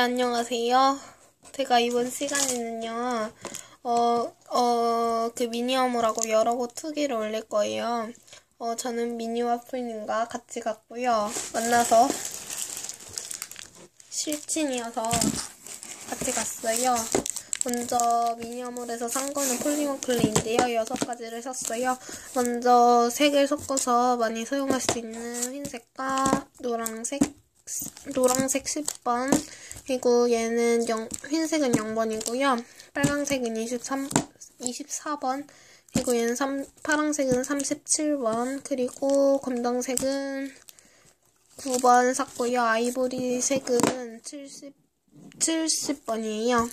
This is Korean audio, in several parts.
안녕하세요. 제가 이번 시간에는요, 어, 어, 그 미니어물하고 여러 곳 투기를 올릴 거예요. 어, 저는 미니와플님과 같이 갔고요. 만나서 실친이어서 같이 갔어요. 먼저 미니어물에서 산 거는 폴리머 클레인데요. 여섯 가지를 샀어요. 먼저 색을 섞어서 많이 사용할 수 있는 흰색과 노란색, 노란색 10번, 그리고 얘는 영, 흰색은 0번이고요. 빨강색은 23, 24번, 그리고 얘는 3, 파랑색은 37번, 그리고 검정색은 9번 샀고요. 아이보리색은 70, 70번이에요.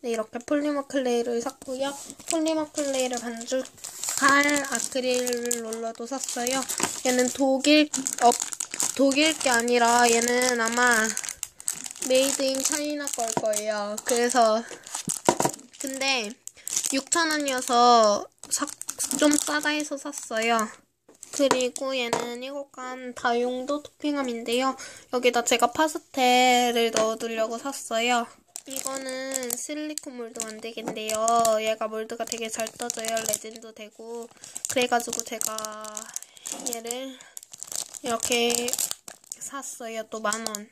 네, 이렇게 폴리머 클레이를 샀고요. 폴리머 클레이를 반죽할 아크릴 롤러도 샀어요. 얘는 독일, 어, 독일 게 아니라 얘는 아마 메이드 인 차이나 걸 거예요. 그래서, 근데 6,000원이어서 좀 싸다 해서 샀어요. 그리고 얘는 이것간 다용도 토핑함인데요. 여기다 제가 파스텔을 넣어두려고 샀어요. 이거는 실리콘 몰드 만들기인데요. 얘가 몰드가 되게 잘 떠져요. 레진도 되고. 그래가지고 제가 얘를 이렇게 샀어요. 또 만원.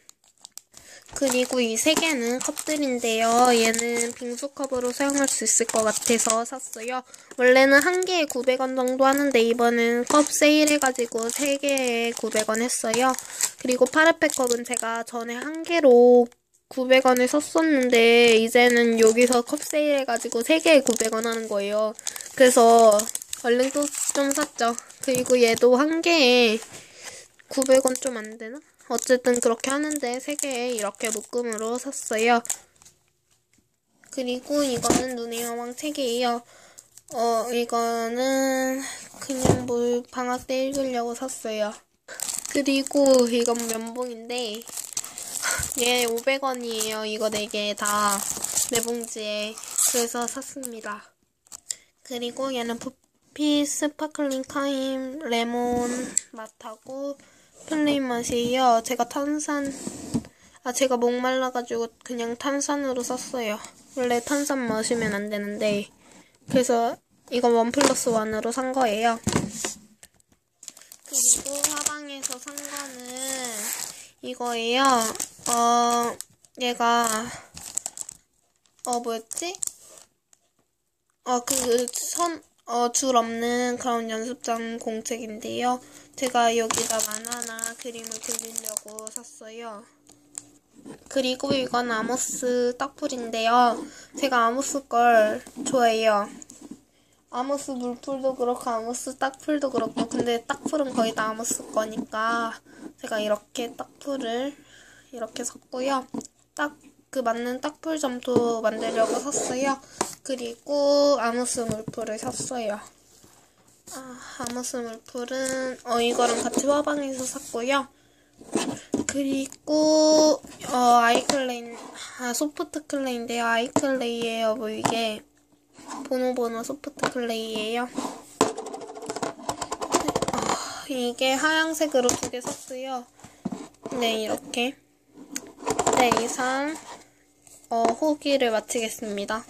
그리고 이 세 개는 컵들인데요. 얘는 빙수컵으로 사용할 수 있을 것 같아서 샀어요. 원래는 한 개에 900원 정도 하는데 이번엔 컵 세일해가지고 세 개에 900원 했어요. 그리고 파르페 컵은 제가 전에 한 개로 900원을 썼었는데 이제는 여기서 컵 세일해가지고 3개에 900원 하는 거예요. 그래서 얼른 또 좀 샀죠. 그리고 얘도 한 개에 900원 좀 안 되나? 어쨌든 그렇게 하는데 3개에 이렇게 묶음으로 샀어요. 그리고 이거는 눈의 여왕 책이에요. 어, 이거는 그냥 뭘 방학 때 읽으려고 샀어요. 그리고 이건 면봉인데 얘 500원이에요. 이거 4개 다 매봉지에. 그래서 샀습니다. 그리고 얘는 부피 스파클링 카임 레몬 맛하고 플레인 맛이에요. 제가 탄산, 아, 제가 목말라가지고 그냥 탄산으로 샀어요. 원래 탄산 마시면 안 되는데. 그래서 이거 원 플러스 원으로 산 거예요. 그리고 화방에서 산 거는 이거예요. 어, 얘가, 어, 뭐였지? 어, 그, 선, 어, 줄 없는 그런 연습장 공책인데요. 제가 여기다 만화나 그림을 그리려고 샀어요. 그리고 이건 아모스 딱풀인데요. 제가 아모스 걸 좋아해요. 아모스 물풀도 그렇고 아모스 딱풀도 그렇고 근데 딱풀은 거의 다 아모스 거니까 제가 이렇게 딱풀을 이렇게 샀고요. 딱 그 맞는 딱풀점도 만들려고 샀어요. 그리고 아모스 물풀을 샀어요. 아, 아모스 물풀은 어 이거랑 같이 화방에서 샀고요. 그리고 어 아이클레인 아 소프트 클레인데요. 아이클레이예요. 뭐 이게 보노보노 소프트 클레이예요. 어, 이게 하얀색으로 두 개 샀어요. 네 이렇게 네 이상 어, 후기를 마치겠습니다.